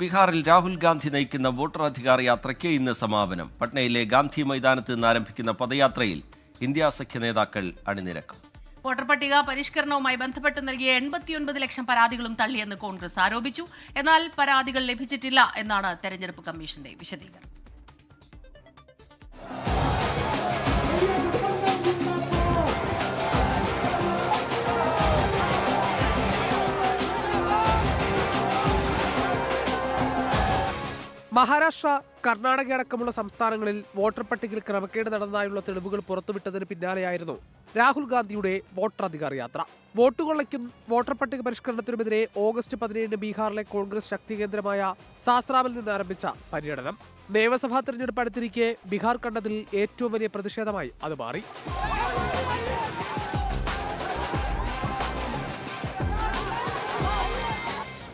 ബീഹാറിൽ രാഹുൽ ഗാന്ധി നയിക്കുന്ന വോട്ടർ അധികാർ യാത്രയ്ക്ക് ഇന്ന് സമാപനം. പട്നയിലെ ഗാന്ധി മൈതാനത്ത് നിന്ന് ആരംഭിക്കുന്ന പദയാത്രയിൽ ഇന്ത്യ സഖ്യ നേതാക്കൾ അണിനിരക്കും. വോട്ടർ പട്ടിക പരിഷ്കരണവുമായി ബന്ധപ്പെട്ട് നൽകിയ എൺപത്തിയൊൻപത് ലക്ഷം പരാതികളും തള്ളിയെന്ന് കോൺഗ്രസ് ആരോപിച്ചു. എന്നാൽ പരാതികൾ ലഭിച്ചിട്ടില്ല എന്നാണ് തെരഞ്ഞെടുപ്പ് കമ്മീഷന്റെ വിശദീകരണം. മഹാരാഷ്ട്ര കർണാടക അടക്കമുള്ള സംസ്ഥാനങ്ങളിൽ വോട്ടർ പട്ടികയിൽ ക്രമക്കേട് നടന്നതായുള്ള തെളിവുകൾ പുറത്തുവിട്ടതിന് പിന്നാലെയായിരുന്നു രാഹുൽ ഗാന്ധിയുടെ വോട്ടർ അധികാർ യാത്ര. വോട്ട് കൊള്ളയ്ക്കും വോട്ടർ പട്ടിക പരിഷ്കരണത്തിനുമെതിരെ ഓഗസ്റ്റ് പതിനേഴിന് ബീഹാറിലെ കോൺഗ്രസ് ശക്തി കേന്ദ്രമായ സാസ്രാമിൽ നിന്ന് ആരംഭിച്ച പര്യടനം. നിയമസഭാ തെരഞ്ഞെടുപ്പ് അടുത്തിരിക്കെ ബീഹാർ കണ്ടതിൽ ഏറ്റവും വലിയ പ്രതിഷേധമായി അത് മാറി.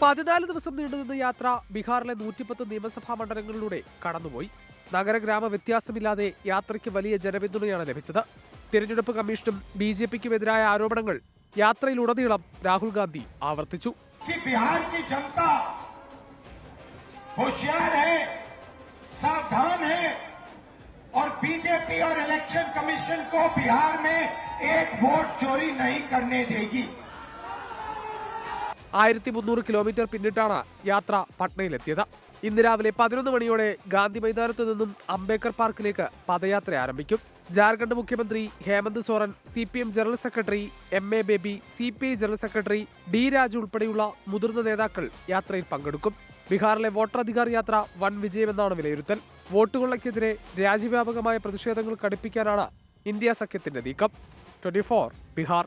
പതിനാല് ദിവസം നീണ്ടുനിന്ന യാത്ര ബീഹാറിലെ നൂറ്റിപ്പത്ത് നിയമസഭാ മണ്ഡലങ്ങളിലൂടെ കടന്നുപോയി നഗര ഗ്രാമ വ്യത്യാസമില്ലാതെ യാത്രയ്ക്ക് വലിയ ജനപിന്തുണയാണ് ലഭിച്ചത് തിരഞ്ഞെടുപ്പ് കമ്മീഷനും ബി ജെ പിക്കും എതിരായ ആരോപണങ്ങൾ യാത്രയിലുടനീളം രാഹുൽ ഗാന്ധി ആവർത്തിച്ചു कि बिहार की जनता होशियार है सावधान है और बीजेपी और इलेक्शन कमीशन को बिहार में एक वोट चोरी नहीं करने देगी ആയിരത്തി മുന്നൂറ് കിലോമീറ്റർ പിന്നിട്ടാണ് യാത്ര പട്നയിലെത്തിയത്. ഇന്ന് രാവിലെ പതിനൊന്ന് മണിയോടെ ഗാന്ധി മൈതാനത്തു നിന്നും അംബേദ്കർ പാർക്കിലേക്ക് പദയാത്ര ആരംഭിക്കും. ജാർഖണ്ഡ് മുഖ്യമന്ത്രി Hemant Soren C P M general secretary M A Baby C P I general secretary D Raju ഉൾപ്പെടെയുള്ള മുതിർന്ന നേതാക്കൾ യാത്രയിൽ പങ്കെടുക്കും. ബീഹാറിലെ വോട്ടർ അധികാർ യാത്ര വൻ വിജയമെന്നാണ് വിലയിരുത്തൽ. വോട്ടുകൊള്ളയ്ക്കെതിരെ രാജ്യവ്യാപകമായ പ്രതിഷേധങ്ങൾ കടുപ്പിക്കാനാണ് ഇന്ത്യ സഖ്യത്തിന്റെ നീക്കം. ട്വന്റി ബീഹാർ.